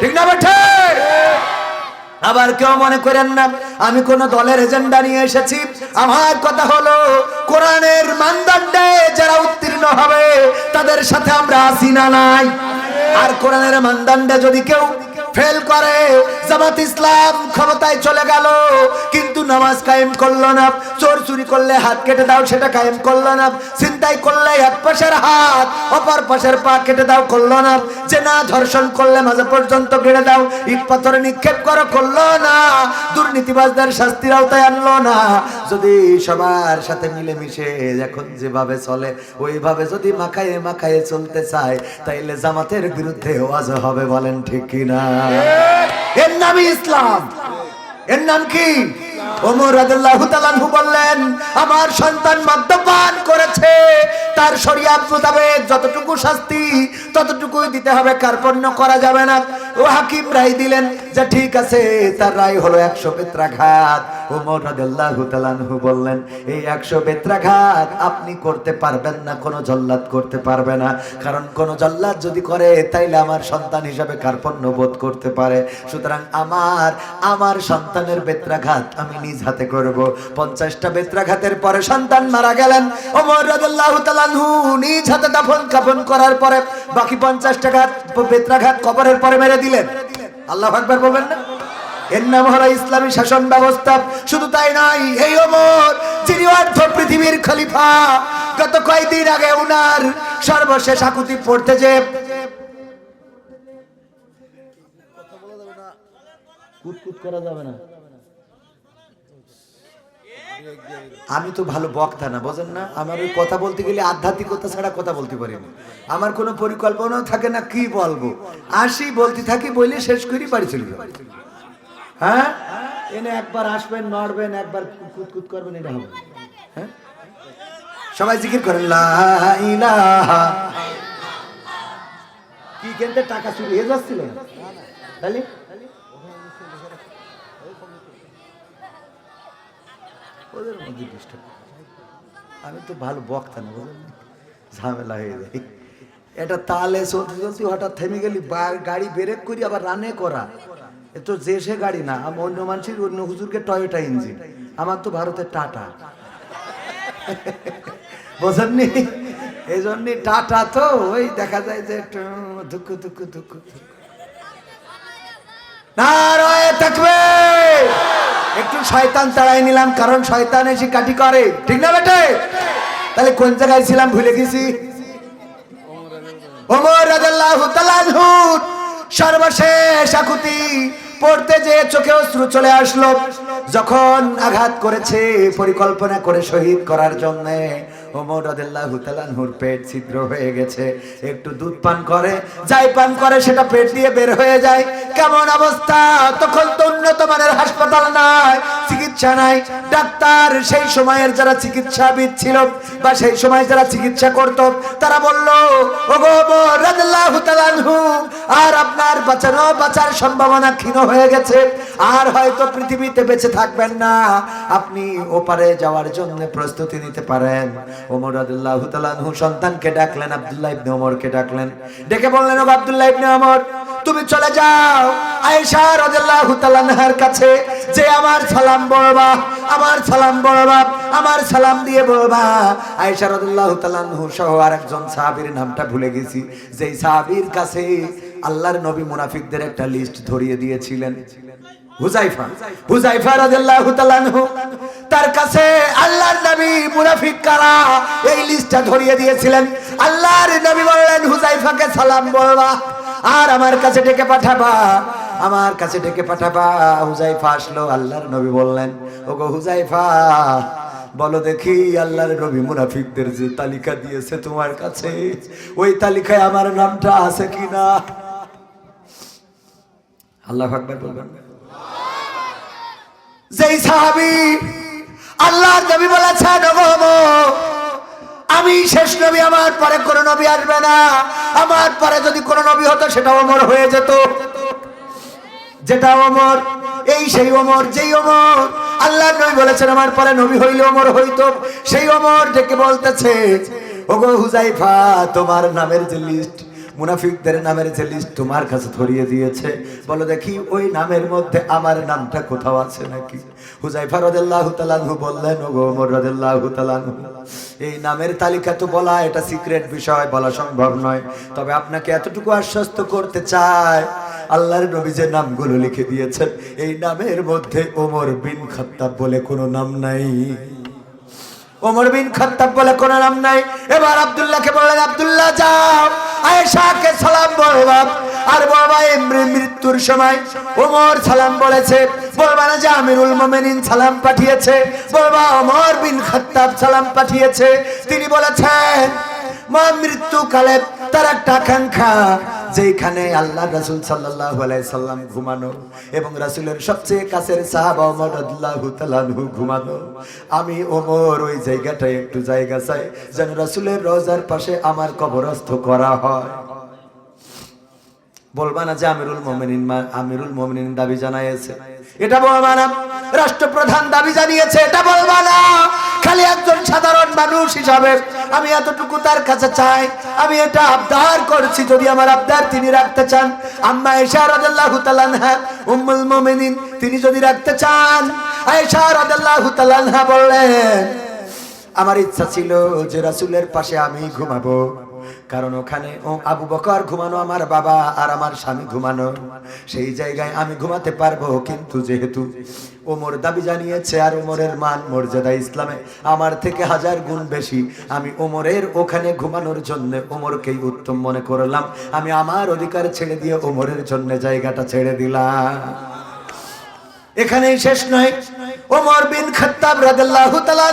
ঠিক না বেঠে আবার কেউ মনে করেন না, আমি কোন দলের এজেন্ডা নিয়ে এসেছি। আমার কথা হলো, কোরআনের মানদণ্ডে যারা উত্তীর্ণ হবে, তাদের সাথে আমরা আসি না নাই। আর কোরআনের মানদণ্ডে যদি কেউ ফেল করে। জামাত ইসলাম ক্ষমতায় চলে গেল, কিন্তু নামাজ কায়েম করল না। চোর চুরি করলে হাত কেটে দাও, সেটা কায়েম করল না। চিন্তাই করলে এক পাশের হাত, অপর পাশের পা কেটে দাও, করল না। যে না ধর্ষণ করলে মাঝে পর্যন্ত গেড়ে দাও। ইট পাথরে নিক্ষেপ করো, করল না। দুর্নীতিবাজদের শাস্তির আওতায় আনলো না। যদি সবার সাথে মিলেমিশে, এখন যেভাবে চলে, ওইভাবে যদি মাখায়ে মাখায়ে চলতে চায়, তাইলে জামাতের বিরুদ্ধে ওয়াজ হবে, বলেন ঠিক কিনা? এর নামই ইসলাম। এর নাম কি? আমার সন্তান মদ্যপান করেছে। তার শরিয়াত মোতাবেক যতটুকু শাস্তি, ততটুকুই দিতে হবে। কার্পণ্য করা যাবে না? ও হাকিম রায় দিলেন যে, ঠিক আছে, তার রায় হলো একশো বেত্রাঘাত ওমর রাদিয়াল্লাহু তাআলা আনহু বললেন, এই একশো বেত্রাঘাত আপনি করতে পারবেন না, কোনো জল্লাদ করতে পারবে না। কারণ কোন জল্লাদ যদি করে, তাইলে আমার সন্তান হিসাবে কার্পণ্য বোধ করতে পারে। সুতরাং আমার আমার সন্তানের বেত্রাঘাত আমি নিজ হাতে করব। পঞ্চাশটা বেত্রাঘাতের পরে সন্তান মারা গেলেন। ওমর রাদিয়াল্লাহু তাআলা আনহু নিজ হাতে দাফন কাফন করার পরে বাকি পঞ্চাশটা ঘাত, বেত্রাঘাত কবরের পরে মেরে দিলেন। আল্লাহ আকবার বলবেন না? এর নাম হলো ইসলামী শাসন ব্যবস্থা। শুধু তাই নয়, এই ওমর যিনি অর্ধ পৃথিবীর খলিফা, গত কয়েকদিন আগে উনার সর্বশেষ আকুতি পড়তে যে আমি তো ভালো বক্তা না, বোঝেন না? আমার ওই কথা বলতে গেলে আধ্যাত্মিকতা ছাড়া কথা বলতে পারি না। আমার কোনো পরিকল্পনাও থাকে না, কি বলব? আসি বলতে থাকি বলে শেষ করি, বাড়ি চলে যাব। হ্যাঁ? এনে একবার আসবেন নড়বেন, একবার করবেন, এটা হবে। হ্যাঁ? সবাই করেন কি কেনতে টাকা চুরি হয়ে যাচ্ছিল? তাহলে? ওদের মধ্যে ডিস্টার্ব আমি তো ভালো বক্তা না ঝামেলা হয়ে যায়। এটা তালে চলতে চলতে হঠাৎ থেমে গেলি গাড়ি ব্রেক করি, আবার রানে করা। তো যে সে গাড়ি না আমার অন্য মানুষের, অন্য হুজুরকে টয়োটা ইঞ্জিন আমার তো ভারতের টাটা বোঝেননি? এই জন্যই টাটা তো, ওই দেখা যায় যে দুঃখ দুঃখ দুঃখ একটু শয়তান তাড়াই নিলাম, কারণ শয়তান এসে কাটি করে। ঠিক না বেটে? তাহলে কোন জায়গায় ছিলাম ভুলে গেছি? সর্বশেষ আকুতি পড়তে যে চোখে অশ্রু চলে আসলো। যখন আঘাত করেছে পরিকল্পনা করে শহীদ করার জন্য ওমর পেট ছিদ্র হয়ে গেছে। একটু দুধ পান করে, যাই পান করে, সেটা পেট দিয়ে বের হয়ে যায়। কেমন অবস্থা? তখন তো উন্নত মানের হাসপাতাল নাই, চিকিৎসা নাই। ডাক্তার সেই সময়ের যারা চিকিৎসাবিদ ছিল বা সেই সময় যারা চিকিৎসা করত, তারা বলল ওমর আর আপনার বাঁচানো, বাঁচার সম্ভাবনা ক্ষীণ হয়ে গেছে। আর হয়তো পৃথিবীতে বেঁচে থাকবেন না। আপনি ওপারে যাওয়ার জন্য প্রস্তুতি নিতে পারেন। ওমর রাদিয়াল্লাহু তাআলা আনহু সন্তানকে ডাকলেন, আব্দুল্লাহ ইবনে ওমরকে ডাকলেন। ডেকে বললেন, ওগো আব্দুল্লাহ ইবনে ওমর, তুমি চলে যাও। আয়েশা রাদিয়াল্লাহু তাআলা আনহার কাছে, যে আমার সালাম বলবা, আমার সালাম বলবা, আমার সালাম দিয়ে বলবা। আয়েশা রাদিয়াল্লাহু তাআলা আনহু সহ আরেকজন সাহাবীর নামটা ভুলে গেছি। যেই সাহাবীর কাছে আল্লাহর নবী মুনাফিকদের একটা লিস্ট ধরিয়ে দিয়েছিলেন। হুজাইফা। হুজাইফা রাদিয়াল্লাহু তাআলা আনহু, তার কাছে আল্লাহর নবী মুনাফিক কারা? এই লিস্টটা ধরিয়ে দিয়েছিলেন। আল্লাহর নবী বললেন, হুজাইফাকে সালাম বলবা, আর আমার কাছে ডেকে পাঠাবা, আমার কাছে ডেকে পাঠাবা। হুজাইফা আসলো, আল্লাহর নবী বললেন, ওগো হুজাইফা, বলো দেখি আল্লাহর নবী মুনাফিকদের যে তালিকা দিয়েছে তোমার কাছে, ওই তালিকায় আমার নামটা আছে কিনা? আল্লাহ আকবার বলবেন। যেই সাহাবি আল্লাহর নবী বলেছেন আমি শেষ নবী, আমার পরে কোনো নবী আসবে না। আমার পরে যদি কোনো নবী হতো, সেটা অমর হয়ে যেত। যেটা অমর এই সেই অমর যেই অমর আল্লাহ নবী বলেছেন, আমার পরে নবী হইলে অমর হইতো। সেই অমর ডেকে বলতেছে, ওগো হুজাইফা, তোমার নামের যে লিস্ট মুনাফিকদের নামের যে লিস্ট তোমার কাছে ধরিয়ে দিয়েছে, বলো দেখি ওই নামের মধ্যে আমার নামটা কোথাও আছে নাকি? হুজাইফা রাদিয়াল্লাহু তাআলাহু বললেন, ওগো ওমর রাদিয়াল্লাহু তাআলাহু এই নামের তালিকা তো বলা, এটা সিক্রেট বিষয়, বলা সম্ভব নয়। তবে আপনাকে এতটুকু আশ্বস্ত করতে চায় আল্লাহর নবী যে নামগুলো লিখে দিয়েছেন, এই নামের মধ্যে ওমর বিন খাত্তাব বলে কোনো নাম নাই। ওমর বিন খাত্তাব বলে কোনো নাম নাই। এবার আব্দুল্লাহকে বললেন, আব্দুল্লাহ, যাও। আয়েশাকে সালাম বলবা আর বাবা এমরি মৃত্যুর সময় ওমর সালাম বলেছে বলবা না যে আমিরুল মোমেনিন সালাম পাঠিয়েছে বলবা ওমর বিন খাত্তাব সালাম পাঠিয়েছে। তিনি বলেছেন, মা মৃত্যুকালে তার একটা আকাঙ্ক্ষা যেখানে আল্লাহ রাসূল আলাইহি সাল্লাম ঘুমানো এবং রাসূলের সবচেয়ে কাছের সাহাবা ঘুমানো, আমি ওমর ওই জায়গাটায় একটু জায়গা চাই যেন রাসুলের রওজার পাশে আমার কবরস্থ করা হয়। বলবা না যে আমিরুল মোমিনিন আমিরুল মোমিনিন দাবি জানাইছে এটা বলবা না। রাষ্ট্রপ্রধান দাবি জানিয়েছে, এটা বলবা না। খালি একজন সাধারণ মানুষ হিসাবে আমি এতটুকু তার কাছে চাই। আমি এটা আবদার করছি যদি আমার আবদার তিনি রাখতে চান। আম্মা এশা রাজাল্লাহ তাআলা আনহা, উম্মুল মুমিনিন, তিনি যদি রাখতে চান, আয়েশা রাজাল্লাহ তাআলা আনহা বললেন, আমার ইচ্ছা ছিল যে রাসুলের পাশে আমি ঘুমাবো। কারণ ওখানে ও আবু বকর ঘুমানো আমার বাবা আর আমার স্বামী ঘুমানো। সেই জায়গায় আমি ঘুমাতে পারব, কিন্তু যেহেতু ওমর দাবি জানিয়েছে আর ওমরের মান মর্যাদা ইসলামে আমার থেকে হাজার গুণ বেশি, আমি ওমরের ওখানে ঘুমানোর জন্য ওমরকেই উত্তম মনে করলাম। আমি আমার অধিকার ছেড়ে দিয়ে ওমরের জন্য জায়গাটা ছেড়ে দিলাম। এখানেই শেষ নয়। ওমর বিন খাত্তাব রাদিয়াল্লাহু তাআলা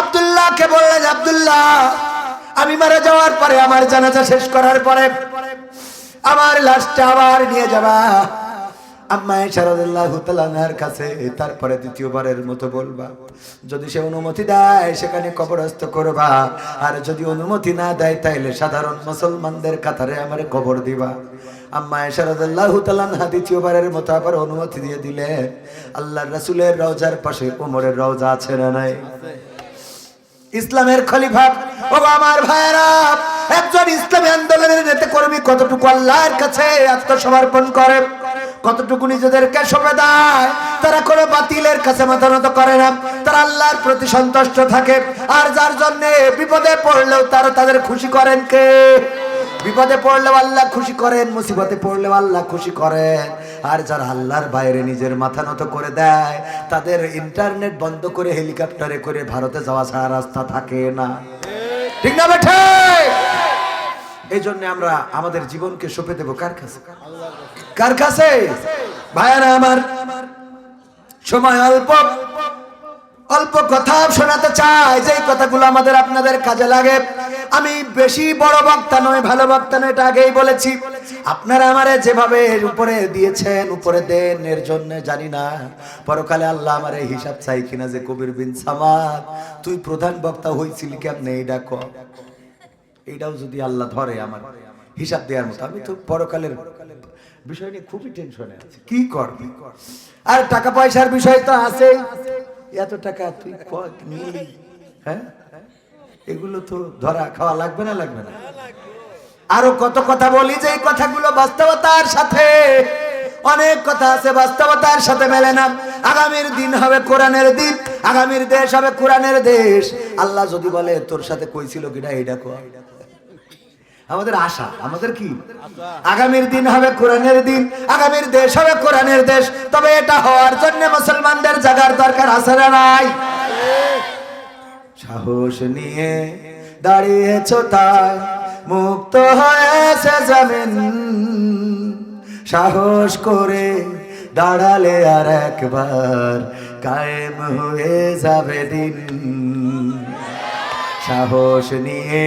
আব্দুল্লাহকে বললেন, আব্দুল্লাহ আমি মারা যাওয়ার পরে, আমার জানাজা শেষ করার পরে, আমার লাশটা আবার নিয়ে যাবা। কাছে তারপরে দ্বিতীয়বারের মতো বলবা, যদি সে অনুমতি দেয়, সেখানে কবরস্থ করবা। আর যদি অনুমতি না দেয়, তাইলে সাধারণ মুসলমানদের কাতারে আমার কবর দিবা। আম্মা শারদুল্লাহ তালানহা দ্বিতীয়বারের মতো আবার অনুমতি দিয়ে দিলে আল্লাহ রাসূলের রওজার পাশে কোমরের রওজা আছে না নাই? ইসলামের খলিফা। ও আমার ভাইয়েরা, একজন ইসলামী আন্দোলনের নেতা কর্মী কতটুকু আল্লাহর কাছে আত্মসমর্পণ করে, কতটুকু নিজেদেরকে সবে দেয়, তারা কোনো বাতিলের কাছে মাথা করে না। তারা আল্লাহর প্রতি সন্তুষ্ট থাকে, আর যার জন্যে বিপদে পড়লেও তারা তাদের খুশি করেন কে? বিপদে পড়লেও আল্লাহ খুশি করেন, মুসিবতে পড়লেও আল্লাহ খুশি করেন। আর যারা আল্লাহর বাইরে নিজের মাথা নত করে দেয়, তাদের ইন্টারনেট বন্ধ করে হেলিকপ্টারে করে ভারতে যাওয়া ছাড়া রাস্তা থাকে না। ঠিক না বেঠে? এই জন্য আমরা আমাদের জীবনকে সঁপে দেবো কার কাছে? কার কাছে? ভাইয়ারা আমার, সময় অল্প। অল্প কথা শোনাতে চাই যে কথাগুলো আমাদের আপনাদের কাজে লাগে। আমি বেশি বড় বক্তা নয় ভালো বক্তা নয় এটা আগেই বলেছি। আপনারা আমারে যেভাবে উপরে দিয়েছেন, উপরে দেন এর জন্য জানি না। পরকালে আল্লাহ আমারে হিসাব চাই কিনা যে কবির বিন সামাদ। তুই প্রধান বক্তা হইছিলি কেমনে এইটা ক? এইটাও যদি আল্লাহ ধরে আমার হিসাব দেওয়ার মতো। আমি তো পরকালের বিষয় নিয়ে খুবই টেনশনে আছি। কি কর? আর টাকা পয়সার বিষয় তো আছে এত টাকা তুই হ্যাঁ? এগুলো তো ধরা খাওয়া লাগবে না লাগবে না। আরও কত কথা বলি যে এই কথাগুলো বাস্তবতার সাথে। অনেক কথা আছে বাস্তবতার সাথে মেলে না। আগামীর দিন হবে কোরআনের দিন, আগামীর দেশ হবে কোরআনের দেশ। আল্লাহ যদি বলে তোর সাথে কইছিল কিনা এইটা কো আমাদের আশা, আমাদের কি? আগামীর দিন হবে কোরআনের দিন, আগামীর দেশ হবে কোরআনের দেশ, তবে এটা হওয়ার জন্য মুসলমানদের জাগার দরকার আছে না নাই? সাহস নিয়ে দাঁড়িয়েছ তাই, মুক্ত হয়েছে জামিন সাহস করে দাঁড়ালে আর একবার কায়েম হয়ে যাবে দিন। সাহস নিয়ে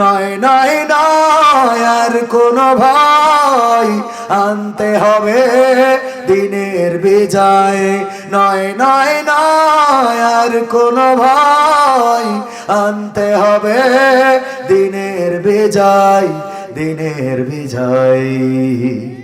নয় নয় নয়, আর কোনো ভাই আনতে হবে দিনের বিজয়। নয় নয় নয়, আর কোনো ভাই আনতে হবে দিনের বিজয় দিনের বিজয়।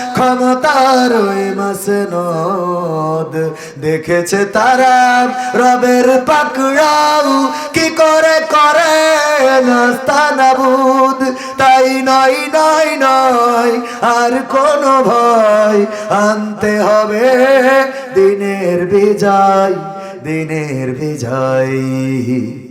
ক্ষমতার ওই মাসে নদ দেখেছে তারা রবের পাকড়াও কি করে করে নাস্তা নাবুদ? তাই নয় নয় নয়, আর কোনো ভয় আনতে হবে। দিনের বিজয় দিনের বিজয়।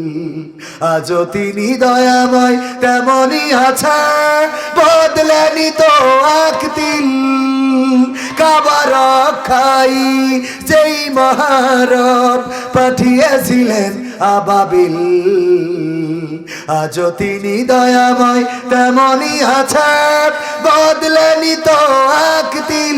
আজও তিনি দয়াময়, তেমনই আছে। বদলেনি তো একদিন কাবার খাই যেই মহারব পাঠিয়েছিলেন আবাবিল। আজও তিনি দয়াময়, তেমনই আছে। বদলেনি তো একদিন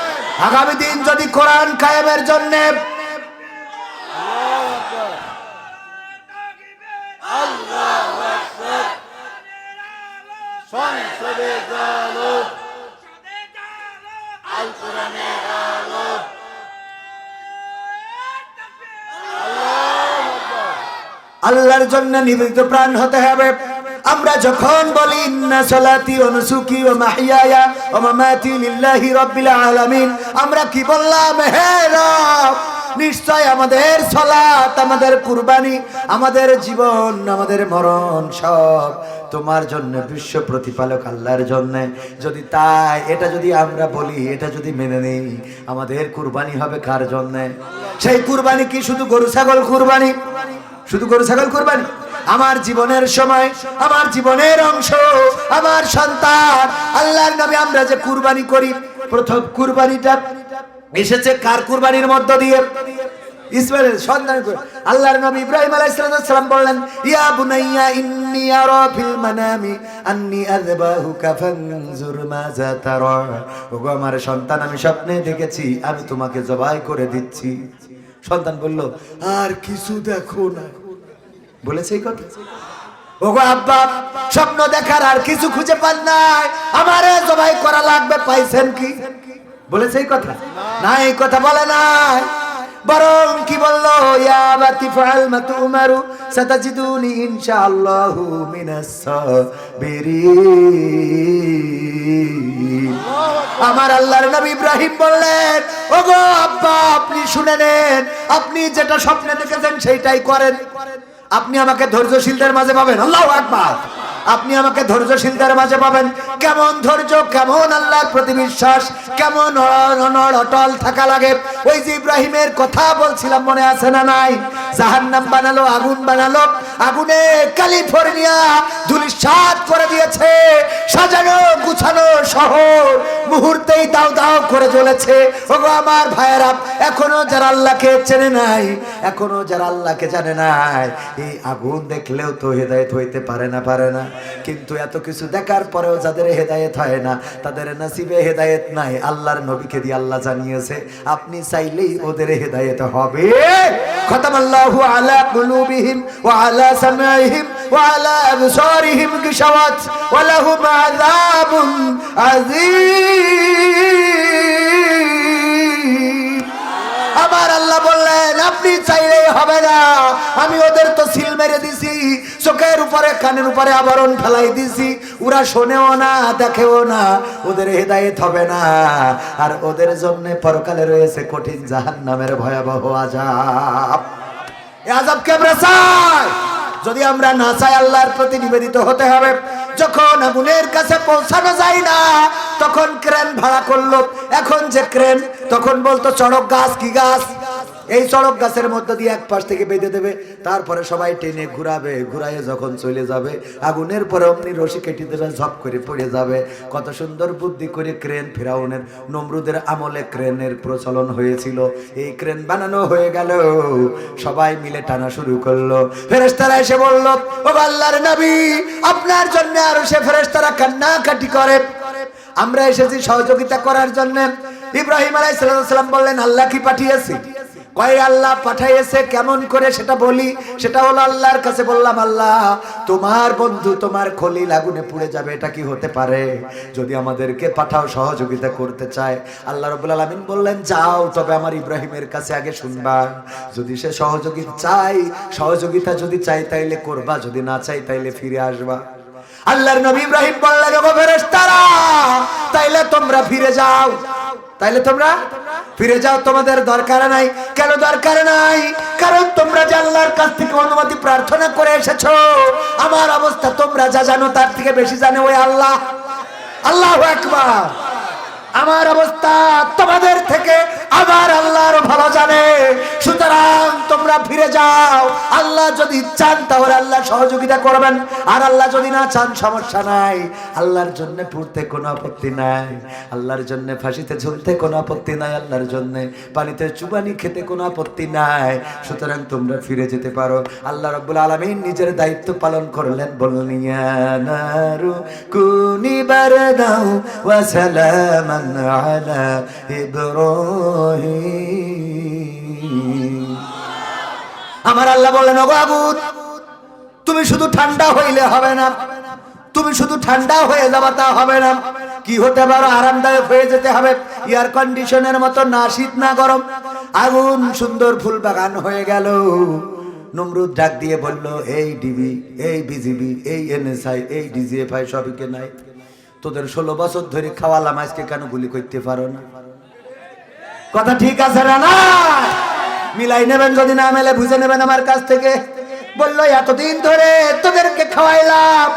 আগামী দিন যদি কোরআন কায়েমের জন্য আল্লাহর জন্য নিবেদিত প্রাণ হতে হবে। আমরা যখন বলি, ইন্না সালাতি ওয়া নুসুকি ওয়া মাহইয়ায়া ওয়া মামাতি লিল্লাহি রাব্বিল আমরা কি বললাম, হে রব, নিশ্চয় আমাদের সালাত, আমাদের কুরবানি, আমাদের জীবন, আমাদের মরণ সব তোমার জন্য, বিশ্ব প্রতিপালক আল্লাহর জন্য। যদি তাই, এটা যদি আমরা বলি, এটা যদি মেনে নেই, আমাদের কুরবানি হবে কার জন্য? সেই কুরবানি কি শুধু গরু, ছাগল কুরবানি? শুধু গরু, ছাগল কুরবানি? আমার জীবনের সময়, আমার জীবনের অংশ, আমার সন্তান। আল্লাহর নামে আমরা যে কুরবানি করি, প্রথম কুরবানিটা এসেছে কার কুরবানির মধ্য দিয়ে? সন্তান, আমি স্বপ্নে দেখেছি, আমি তোমাকে জবাই করে দিচ্ছি। সন্তান বলল, আর কিছু দেখো না। বলেছে এই কথা? ওগো আব্বা, স্বপ্ন দেখার আর কিছু খুঁজে পান নাই। আমারে জবাই করা লাগবে, পাইছেন কি? বলেছে এই কথা? না, এই কথা বলে নাই। বরং কি বলল? ইয়া বাতি ফাল মা তুমারু সাতাজিদুনি ইনশাআল্লাহু মিনাস সাবিরিন। আমার আল্লাহর নবী ইব্রাহিম বললেন, ওগো আব্বা, আপনি শুনে নেন, আপনি যেটা স্বপ্নে দেখেছেন, সেইটাই করেন। আপনি আমাকে ধৈর্যশীলদের মাঝে পাবেন। আল্লাহ আকবার। আপনি আমাকে ধৈর্যশীলদের মাঝে পাবেন। কেমন ধৈর্য, কেমন আল্লাহর প্রতি বিশ্বাস, কেমন অটল থাকা লাগে। ওই যে ইব্রাহিমের কথা বলছিলাম, মনে আছে না নাই? জাহান্নাম বানালো, আগুন বানালো, আগুনে ক্যালিফোর্নিয়া ধুলিসাৎ করে দিয়েছে। সাজানো, গুছানো শহর মুহূর্তেই দাও দাও করে জ্বলেছে। ওগো আমার ভাইয়েরা, এখনও যারা আল্লাহকে চেনে নাই, এখনও যারা আল্লাহকে জানে নাই, এই আগুন দেখলেও তো হেদায়েত হইতে পারে না পারে না। কিন্তু এত কিছু দেখার পরেও যাদের হেদায়েত হয় না, তাদের নসিবে হেদায়েত নাই, আল্লাহর নবীকে দিয়ে আল্লাহ জানিয়েছে, আপনি চাইলেই ওদের হেদায়েত হবে। খতম আল্লাহু আলা কুলুবিহিম ওয়া আলা সামাইহিম ওয়া আলা আবসারিহিম গিশাওয়াত ওয়া লাহুম আযাবুন আযীম। আমার আল্লাহ বললেন, আপনি চাইলেই হবে না। আমি ওদের তো সিল মেরে দিছি, চোখের উপরে, কানের উপরে আবরণ ফেলাই দিছি। ওরা শোনেও না, দেখেও না, ওদের হেদায়েত হবে না। আর ওদের জন্য পরকালে রয়েছে কঠিন জাহান নামের ভয়াবহ আজাব এ আজাবকে আমরা চাই? যদি আমরা না চাই, আল্লাহর প্রতি নিবেদিত হতে হবে। যখন আগুনের কাছে পৌঁছানো যায় না, তখন ক্রেন ভাড়া করল। এখন যে ক্রেন তখন বলতো, চড়ক গাছ, কি গাছ? এই চড়ক গাছের মধ্যে দিয়ে এক পাশ থেকে বেঁধে দেবে, তারপরে সবাই টেনে ঘুরাবে ঘুরাইয়ে যখন চলে যাবে, আগুনের পরে অমনি রশি কেটে দেবে, ঝপ করে পড়ে যাবে। কত সুন্দর বুদ্ধি করে ক্রেন ফেরাউনের, নমরুদের আমলে ক্রেনের প্রচলন হয়েছিল। এই ক্রেন বানানো হয়ে গেল, সবাই মিলে টানা শুরু করল। ফেরেস্তারা এসে বলল ও আল্লাহর নবী, আপনার জন্য আরও সে ফেরেস্তারা কান্নাকাটি করে। আমরা এসেছি সহযোগিতা করার জন্য। ইব্রাহিম আলাইসালাম বললেন, আল্লাহ কি পাঠিয়েছি? কয় আল্লাহ পাঠাইয়েছে, কেমন করে সেটা বলি? সেটা হলো আল্লাহর কাছে বললাম, আল্লাহ, তোমার বন্ধু তোমার খলিল আগুনে পুড়ে যাবে, এটা কি হতে পারে? যদি আমাদেরকে পাঠাও, সহযোগিতা করতে চায়। আল্লাহ রবুল আলমিন বললেন, যাও, তবে আমার ইব্রাহিমের কাছে আগে শুনবা। যদি সে সহযোগিতা চাই সহযোগিতা যদি চাই তাইলে করবা, যদি না চাই তাইলে ফিরে আসবা। আল্লাহর নবী ইব্রাহিম বললেন তাইলে তোমরা ফিরে যাও। তাইলে তোমরা ফিরে যাও, তোমাদের দরকার নাই। কেন দরকার নাই? কারণ তোমরা যে আল্লাহর কাছ থেকে অনুমতি প্রার্থনা করে এসেছ, আমার অবস্থা তোমরা যা জানো তার থেকে বেশি জানে ওই আল্লাহ। আল্লাহ একবার আমার অবস্থা তোমাদের থেকে আমার আল্লাহর ভালো জানে। সুতরাং তোমরা ফিরে যাও। আল্লাহ যদি চান, তাহলে আল্লাহ সহযোগিতা করবেন। আর আল্লাহ যদি না চান, সমস্যা নাই। আল্লাহর জন্য পড়তে কোনো আপত্তি নাই। আল্লাহর জন্য ফাঁসিতে ঝুলতে কোনো আপত্তি নাই। আল্লাহর জন্য পানিতে চুবানি খেতে কোনো আপত্তি নাই। সুতরাং তোমরা ফিরে যেতে পারো। আল্লাহ রব্বুল আলমিন নিজের দায়িত্ব পালন করলেন। বললেন, ইয়া নারু কুনি বারদাও ওয়া আমার আল্লাহ ওগো আগুন তুমি শুধু ঠান্ডা হইলে হবে না। তুমি শুধু ঠান্ডা হয়ে যাবা তা হবে না। কি হতে পারো? আরামদায়ক হয়ে যেতে হবে। এয়ার কন্ডিশনের মতো না শীত, না গরম। আগুন, সুন্দর ফুল বাগান হয়ে গেল। নমরুদ ডাক দিয়ে বলল, এই ডিবি, এই বিজিবি, এই এনএসআই, এই ডিজিএফআই সবকে নাই? তোদের ষোলো বছর ধরে খাওয়ালাম, আজকে কেন গুলি করতে পারো না? কথা ঠিক আছে না না মিলাই নেবেন যদি না মেলে, বুঝে নেবেন আমার কাছ থেকে। বলল, এতদিন ধরে তোদেরকে খাওয়াইলাম।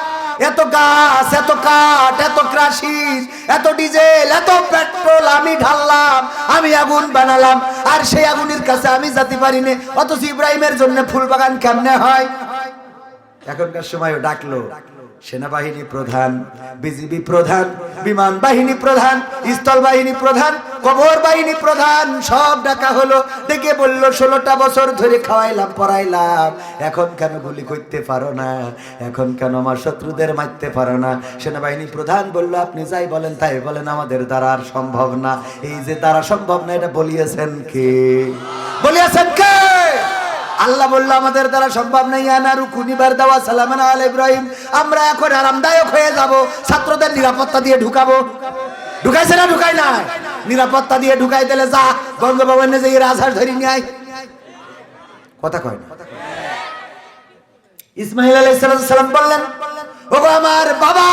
এত গাছ, এত কাঠ, এত ক্রাশিস এত ডিজেল, এত পেট্রোল আমি ঢাললাম, আমি আগুন বানালাম। আর সেই আগুনের কাছে আমি যেতে পারিনি। অথচ ইব্রাহিমের জন্য ফুল বাগান কেমনে হয়? এখনকার সময় ডাকলো। সেনাবাহিনী প্রধান, বিজিবি প্রধান, বিমান বাহিনী প্রধান, স্থল বাহিনী প্রধান, কবর বাহিনী প্রধান, সব ডাকা হলো। ডেকে বলল, ষোলোটা বছর ধরে খাওয়াইলাম, পড়াইলাম। এখন কেন গুলি করতে পারো না? এখন কেন আমার শত্রুদের মারতে পারো না? সেনাবাহিনী প্রধান বলল, আপনি যাই বলেন, তাই বলেন, আমাদের দ্বারা আর সম্ভব না। এই যে দ্বারা সম্ভব না, এটা বলিয়েছেন কে? বলিয়েছেন কে? আল্লাহ বলল, আমাদের দ্বারা সম্ভব নেই, আনারু কুনিবার দেওয়া, সালামান আল ইব্রাহিম। আমরা এখন আরামদায়ক হয়ে যাব, ছাত্রদের নিরাপত্তা দিয়ে ঢুকাবো। ঢুকাইছে না ঢুকাই না নিরাপত্তা দিয়ে ঢুকাই দিলে যা, বঙ্গভবনে যে রাজহাঁস ধরি নিয়ে কথা কয় না। ইসমাইল আলাইহিস সালাম বললেন, ওগো আমার বাবা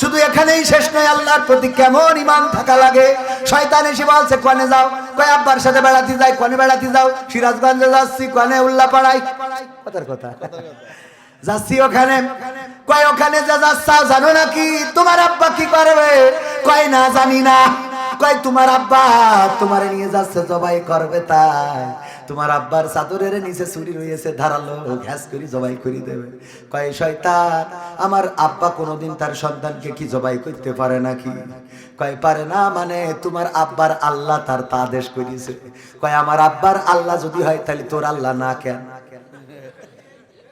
শুধু এখানেই শেষ নয়, আল্লাহর প্রতি কেমন ইমান থাকা লাগে। শয়তান এসে বলছে, কোনে যাও। কয়, আব্বার সাথে বেড়াতে যাই, কোনে বেড়াতে যাও। সিরাজগঞ্জে যাচ্ছি, কোনে উল্লা পাড়াই কথার কথা। যাচ্ছি ওখানে। কয়, ওখানে যা যাচ্ছাও জানো নাকি তোমার আব্বা কি করবে? কয়, না, জানি না। কয়, তোমার আব্বা তোমার নিয়ে যাচ্ছে, জবাই করবে তাই। তোমার আব্বার চাদরের নিচে চুরি রয়েছে, ধারালো ঘ্যাস করি, জবাই করে দেবে। কয়, শয়তান, আমার আব্বা কোনোদিন তার সন্তানকে কি জবাই করতে পারে নাকি? কয়, পারে না মানে তোমার আব্বার আল্লাহ তার তা আদেশ করিয়েছে। কয়, আমার আব্বার আল্লাহ যদি হয় তাহলে তোর আল্লাহ না কেন?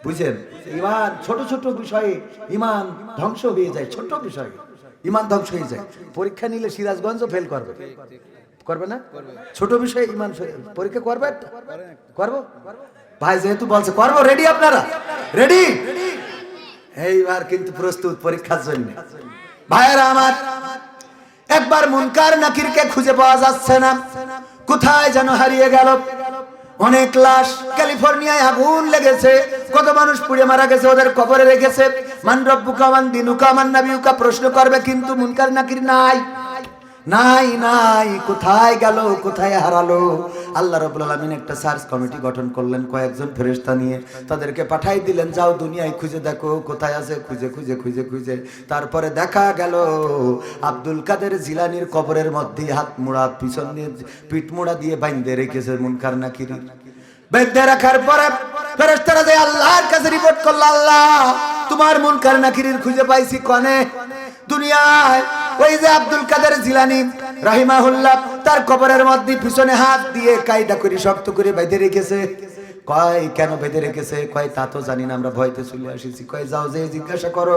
বুঝছেন? ইমান, ছোট ছোট বিষয়ে ইমান ধ্বংস হয়ে যায়, ছোট বিষয়ে। ইমান ধ্বংস হয়ে যায়। পরীক্ষা নিলে সিরাজগঞ্জ ফেল করবে। করবে না? ছোট বিষয়ে ইমান পরীক্ষা করবে করব ভাই যেহেতু বলছে করব। রেডি আপনারা? রেডি এইবার কিন্তু প্রস্তুত পরীক্ষার জন্য। ভাইয়েরা আমার একবার মুনকার নাকিরকে খুঁজে পাওয়া যাচ্ছে না। কোথায় যেন হারিয়ে গেল। অনেক লাশ ক্যালিফোর্নিয়ায় আগুন লেগেছে। কত মানুষ পুড়ে মারা গেছে ওদের কবরে রেখেছে। মান রব্বুকা মান দিনুকা মান নাবিউকা প্রশ্ন করবে কিন্তু মুনকার নাকির নাই। নাই নাই, কোথায় গেল, কোথায় হারালো? আল্লাহ রাব্বুল আলামিন একটা সার্চ কমিটি গঠন করলেন কয়েকজন ফেরেশতা নিয়ে। তাদেরকে পাঠাই দিলেন, যাও দুনিয়ায় খুঁজে দেখো, কোথায় আছে? খুঁজে খুঁজে খুঁজে খুঁজে। তারপরে দেখা গেল, আব্দুল কাদের জিলানির কবরের মধ্যে হাত মুড়া, পিছন দিয়ে পিঠ মুড়া দিয়ে বাইন্ধে রেখেছে মুনকার নাকিরি। বেঁধে রাখার পরে ফেরেশতারা যে আল্লাহর কাছে রিপোর্ট করল, আল্লাহ, তোমার মুনকার নাকিরির খুঁজে পাইছি কনে? দুনিয়ায় ওই যে আব্দুল কাদের জিলানি, রাহিমাহুল্লাহ, তার কবরের মধ্যে পিছনে হাত দিয়ে কায়দা করে শক্ত করে বাইতে রেখেছে। কয় কেন বেঁধে রেখেছে, কয় তা তো জানি না, আমরা ভয়তে চলে আসিছি। কয়, যাও যে জিজ্ঞাসা করো,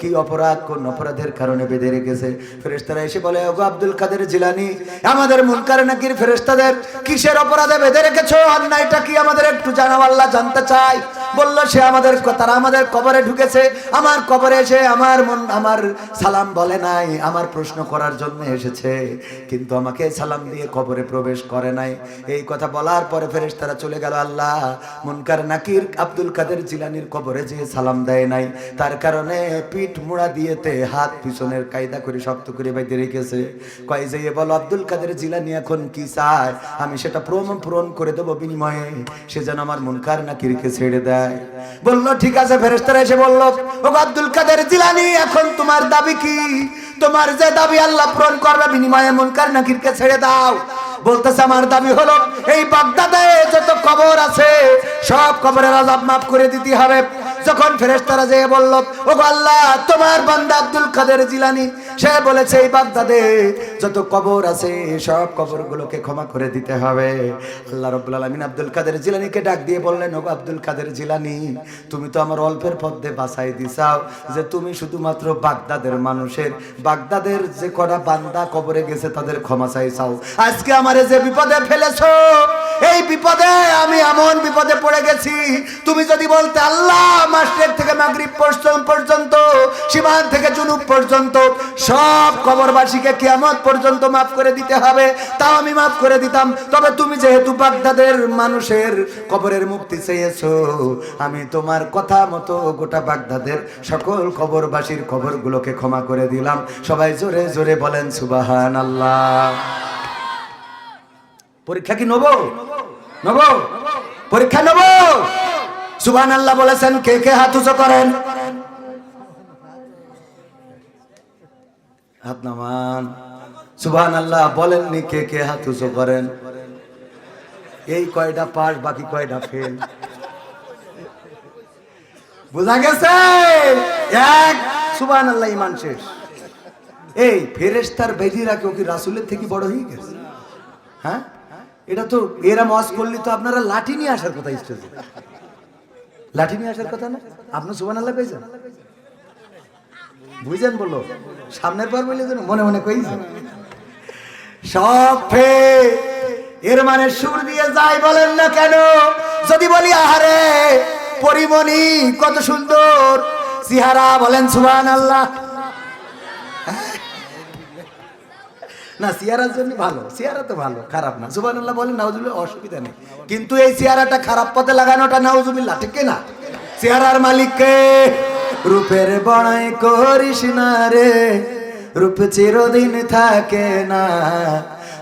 কি অপরাধ, কোন অপরাধের কারণে বেঁধে রেখেছে? ফেরেশতারা এসে বলে, ওগো আব্দুল কাদের জিলানি, আমাদের মুনকার নাকির ফেরেশতাদের কিসের অপরাধে বেঁধে রেখেছো? অন্যায়টা কি আমাদের একটু জানাও, আল্লাহ জানতে চাই বলল, সে আমাদের তারা আমাদের কবরে ঢুকেছে। আমার কবরে এসে আমার মন, আমার সালাম বলে নাই, আমার প্রশ্ন করার জন্য এসেছে। কিন্তু আমাকে সালাম দিয়ে কবরে প্রবেশ করে নাই। এই কথা বলার পরে ফেরেশতারা চলে গেল, আল্লাহ মুনকার নাকির আব্দুল কাদের জিলানির কবরে যে সালাম দেয় নাই, তার কারণে পিঠ মুড়া দিয়েতে হাত পিছনের কায়দা করে শক্ত করে বাইতে রেখেছে। কয় যে বল আব্দুল কাদের জিলানি এখন কি চায়? আমি সেটা প্রমাণ পূরণ করে দেবো বিনিময়ে। সে যেন আমার মুনকার নাকিরকে ছেড়ে দেয়। বলল, ঠিক আছে, ফেরেশতারা এসে বলল ও আব্দুল কাদের জিলানি, এখন তোমার দাবি কি? তোমার যে দাবি আল্লাহ পূরণ করবে বিনিময়ে মুনকার নাকিরকে ছেড়ে দাও। বলতেছে, আমার দাবি হলো, এই বাগদাদে যত কবর আছে, সব কবরের আজাব মাফ করে দিতে হবে। যখন ফেরেশতারা যেয়ে বলল ও আল্লাহ, তোমার বান্দা আব্দুল কাদের জিলানি? সে বলেছে, এই বাগদাদে যত কবর আছে, সব কবরগুলোকে ক্ষমা করে দিতে হবে। আল্লাহ রাব্বুল আলামিন আব্দুল কাদের জিলানিকে ডাক দিয়ে বললেন ও আব্দুল কাদের জিলানি, তুমি তো আমার অল্পের পথে বাঁচাই দিছাও যে তুমি শুধুমাত্র বাগদাদের মানুষের। বাগদাদের যে কটা বান্দা কবরে গেছে, তাদের ক্ষমা চাইছাও আজকে আমারে যে বিপদে ফেলেছো, এই বিপদে আমি এমন বিপদে পড়ে গেছি। তুমি যদি বলতে, আল্লাহ মাস্টার থেকে মাগরিব পর্যন্ত পর্যন্ত সীমান থেকে জুনুব পর্যন্ত, সব কবরবাসীকে কিয়ামত পর্যন্ত মাফ করে দিতে হবে। তাও আমি মাফ করে দিতাম। তবে তুমি যেহেতু বাগদাদের মানুষের কবরের মুক্তি চেয়েছো, আমি তোমার কথা মতো গোটা বাগদাদের সকল কবরবাসীর কবরগুলোকে ক্ষমা করে দিলাম। সবাই জোরে জোরে বলেন সুবাহান আল্লাহ পরীক্ষা কি নেব? নেব? পরীক্ষা নেব? সুবান আল্লাহ বলেছেন, কে কে হাত উঁচু করেন? হাত নামান। সুবান আল্লাহ বলেননি কে কে হাত উঁচু করেন। এই কয়টা পাস বাকি কয়টা ফেল? বোঝা গেছে? এক সুবান আল্লাহ ইমান শেষ। এই ফেরেস্তার বেদিরা কেউ কি রাসুলের থেকে বড় হয়ে গেছে? হ্যাঁ? এটা তো এরা মজ করলে তো আপনারা লাঠি নিয়ে আসার কথা স্টেজে লাঠি নিয়ে আসার কথা না? আপনি সুবান আল্লাহ পেয়েছেন বুঝেন বলো? সামনের পর বললে মনে মনে কইছেন। সব ফে, এর মানে সুর দিয়ে যাই বলেন না কেন? যদি বলি আহারে, পরিমণি কত সুন্দর। সিহারা বলেন সুবান আল্লাহ না, সিয়ারার জন্য ভালো, সিয়ারা তো ভালো, খারাপ না। সুবহানাল্লাহ বলেন, নাউজুবিল্লাহ, অসুবিধা নেই। কিন্তু এই সিয়ারাটা খারাপ পথে লাগানোটা নাউজুবিল্লাহ, ঠিক না সিয়ারার মালিককে রূপের বড়াই করিস না রে, রূপ চিরদিন থাকে না।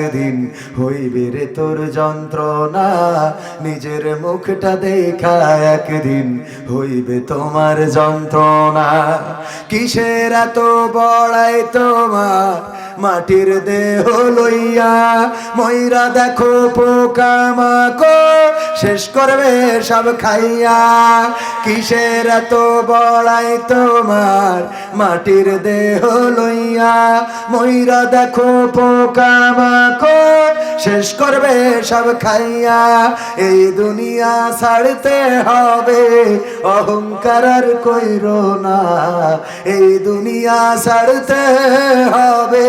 একদিন হইবে রে তোর যন্ত্রণা, নিজের মুখটা দেখা একদিন হইবে তোমার যন্ত্রণা। কিসের এত বড়াই তোমার মাটির দেহ লইয়া, ময়রা দেখো পোকা মাকো শেষ করবে সব খাইয়া। কিসের এত বড়াই তোমার? মাটির দেহ লইয়া, ময়রা দেখো পোকা মাকো শেষ করবে সব খাইয়া। এই দুনিয়া ছাড়তে হবে, অহংকার আর কইর না। এই দুনিয়া ছাড়তে হবে।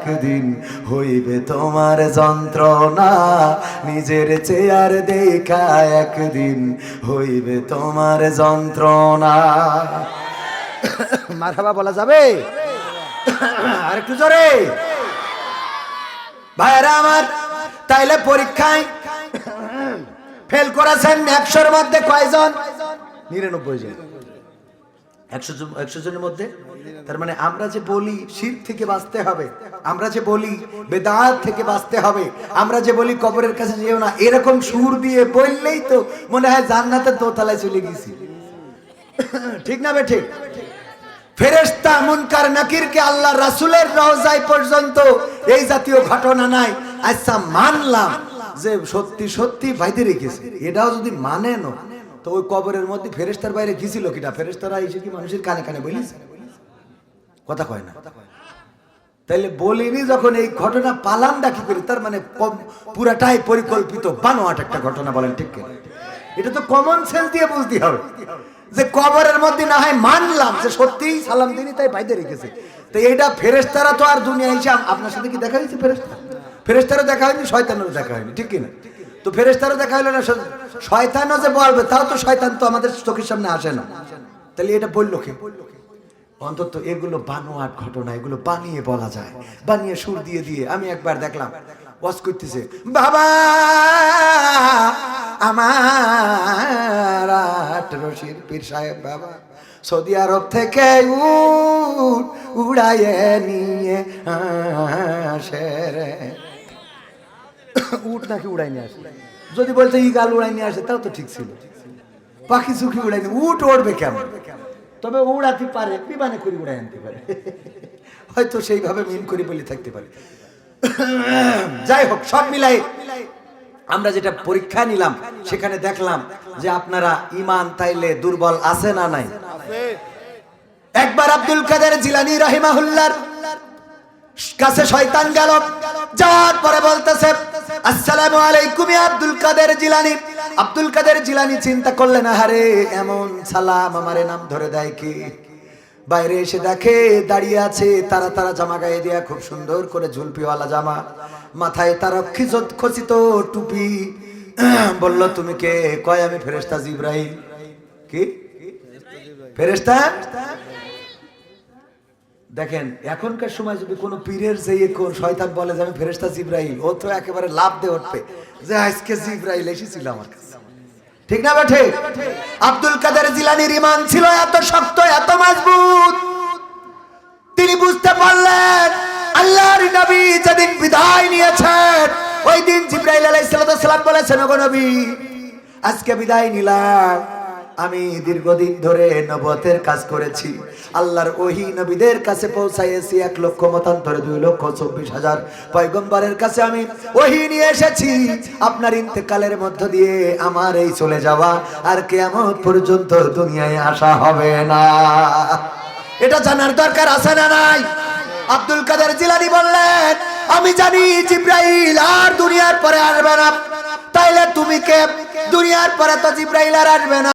একদিন হইবে তোমার যন্ত্রণা, নিজের চেয়ার দেখা একদিন হইবে তোমার যন্ত্রণা। মারহাবা বলা যাবে? আর একটু জোরে। ভাইরা আমার, তাইলে পরীক্ষায় ফেল করেছেন একশোর মধ্যে কয়জন? নিরানব্বই জন। একশো একশো জনের মধ্যে? তার মানে আমরা যে বলি শির থেকে বাঁচতে হবে, আমরা যে বলি বেদাত থেকে বাঁচতে হবে, আমরা যে বলি কবরের কাছে যেও না, এরকম সুর দিয়ে বললেই তো মনে হয় জান্নাতের দোতলায় চলে গেছি। ঠিক না বে ঠিক ফেরেস্তা মুনকার নাকিরকে আল্লাহ রাসূলের পর্যন্ত এই জাতীয় ঘটনা নাই। আচ্ছা মানলাম যে সত্যি সত্যি বাইতে রেখেছে। এটাও যদি মানে না তো ওই কবরের মধ্যে ফেরেস্তার বাইরে গেছিল কিনা ফেরেস্তারা এসে কি মানুষের কানে কানে বলিস কথা কয় না। তাইলে বলিনি যখন এই ঘটনা পালামটা কি করি? তার মানে পুরাটাই পরিকল্পিত বানোয়াট একটা ঘটনা বলেন, ঠিক এটা তো কমন সেন্স দিয়ে বুঝতে হবে। যে কবরের মধ্যে না হয় মানলাম যে সত্যিই সালাম দিনই তাই বাইরে রেখেছে। তো এইটা ফেরেস্তারা তো আর দুনিয়া আম- আপনার সাথে কি দেখা হয়েছে ফেরেস্তা ফেরেস্তারও দেখা হয়নি, শয়তানেরও দেখা হয়নি, ঠিক কিনা? তো ফেরেস্তারও দেখা হলো না শয়তানও যে বলবে, তাও তো শয়তান তো আমাদের চোখের সামনে আসে না। তাহলে এটা বলল কে? অন্তত এগুলো বানোয়াট ঘটনা, এগুলো বানিয়ে বলা যায়। বানিয়ে সুর দিয়ে দিয়ে। আমি একবার দেখলাম, ওয়াজ করতেছে, বাবা, আমার রশির পীর সাহেব, বাবা, সৌদি আরব থেকে উট উড়াইয়ে নিয়ে আসে রে। উট নাকি উড়াই নিয়ে আসে? যদি বলতে ই গাল উড়াই নিয়ে আসে, তাও তো ঠিক ছিল। পাখি চুখি উড়াই নিয়ে উট উড়বে কেমন? তবে উড়াতে পারে বিমানে করে উড়াই আনতে পারে। হয়তো সেইভাবে মিন করে বলে থাকতে পারে। যাই হোক সব মিলাই আমরা যেটা পরীক্ষা নিলাম সেখানে দেখলাম যে আপনারা ইমান তাইলে দুর্বল আছে না নাই? একবার আব্দুল কাদের জিলানি রাহিমাহুল্লার কাছে শয়তান গেল। যাওয়ার পরে বলতেছে, আসসালামু আলাইকুম আব্দুল কাদের জিলানি। আব্দুল কাদের জিলানি চিন্তা করলেন, আহারে, এমন সালাম আমারে নাম ধরে দেয় কি? বাইরে এসে দেখে দাঁড়িয়ে আছে তারা তারা জামা গায়ে দিয়া খুব সুন্দর করে ঝুলপিওয়ালা জামা। মাথায় তার খিজত খচিত টুপি। বলল, তুমি কে? কয় আমি ফেরেশতা জিব্রাইল? কি? ফেরেশতা? দেখেন, এখনকার সময় যদি কোনো পীরের যে শয়তান বলে যে আমি ফেরেস্তা জিব্রাইল, ও তো একেবারে লাভ দিয়ে উঠবে যে আজকে জিব্রাইল এসেছিল আমার কাছে। ঠিক না বেঠে? আব্দুল কাদের জিলানির ইমান ছিল এত শক্ত, এত মজবুত। তিনি বুঝতে পারলেন, আল্লাহর নবী যেদিন বিদায় নিয়েছেন, ওই দিন জিব্রাইল আলাইহিস সালাম বলেছেন, ওগো নবী, আজকে বিদায় নিলাম। আমি দীর্ঘদিন ধরে নবতের কাজ করেছি। আল্লাহর ওহি নবীদের কাছে পৌঁছাইয়েছি এক লক্ষ মতান্তরে, দুই লক্ষ চব্বিশ হাজার। পয়গম্বরের কাছে আমি ওহি নিয়ে এসেছি। আপনার ইন্তেকালের মধ্য দিয়ে আমার এই চলে যাওয়া, আর কেয়ামত পর্যন্ত দুনিয়ায় আসা হবে না। এটা জানার দরকার আছে না নাই? আব্দুল কাদের জিলানি বললেন, আমি জানি জিব্রাইল আর দুনিয়ার পরে আসবে না। তাইলে তুমি কে? দুনিয়ার পরে তো জিব্রাইল আর আসবে না।